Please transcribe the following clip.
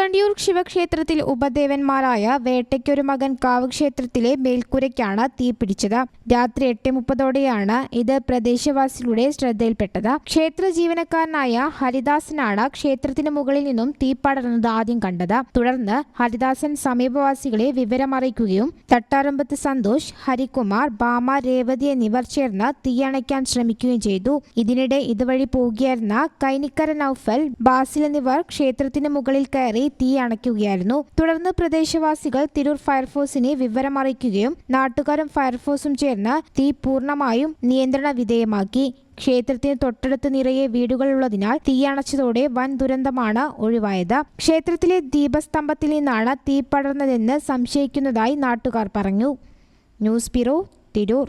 തൃക്കണ്ടിയൂർ ശിവക്ഷേത്രത്തിൽ ഉപദേവന്മാരായ വേട്ടയ്ക്കൊരു മകൻ കാവ് ക്ഷേത്രത്തിലെ തീ പിടിച്ചത്. രാത്രി എട്ട് മുപ്പതോടെയാണ് ഇത് പ്രദേശവാസികളുടെ ശ്രദ്ധയിൽപ്പെട്ടത്. ക്ഷേത്ര ജീവനക്കാരനായ ഹരിദാസനാണ് ക്ഷേത്രത്തിന് മുകളിൽ നിന്നും തീ പടർന്നത് ആദ്യം കണ്ടത്. തുടർന്ന് ഹരിദാസൻ സമീപവാസികളെ വിവരമറിയിക്കുകയും തട്ടാറമ്പത്ത് സന്തോഷ് ഹരികുമാർ ബാമ രേവതി എന്നിവർ ചേർന്ന് തീയണയ്ക്കാൻ ശ്രമിക്കുകയും ചെയ്തു. ഇതിനിടെ ഇതുവഴി പോകുകയായിരുന്ന കൈനിക്കര നൌഫൽ ബാസിൽ എന്നിവർ ക്ഷേത്രത്തിന് മുകളിൽ കയറി തീ അണയ്ക്കുകയായിരുന്നു. തുടർന്ന് പ്രദേശവാസികൾ തിരൂർ ഫയർഫോഴ്സിനെ വിവരമറിയിക്കുകയും നാട്ടുകാരും ഫയർഫോഴ്സും ചേർന്ന് തീ പൂർണമായും നിയന്ത്രണ വിധേയമാക്കി. ക്ഷേത്രത്തിന് തൊട്ടടുത്ത് നിറയെ വീടുകളുള്ളതിനാൽ തീയണച്ചതോടെ വൻ ദുരന്തമാണ് ഒഴിവായത്. ക്ഷേത്രത്തിലെ ദീപസ്തംഭത്തിൽ നിന്നാണ് തീ പടർന്നതെന്ന് സംശയിക്കുന്നതായി നാട്ടുകാർ പറഞ്ഞു. News bureau Tirur.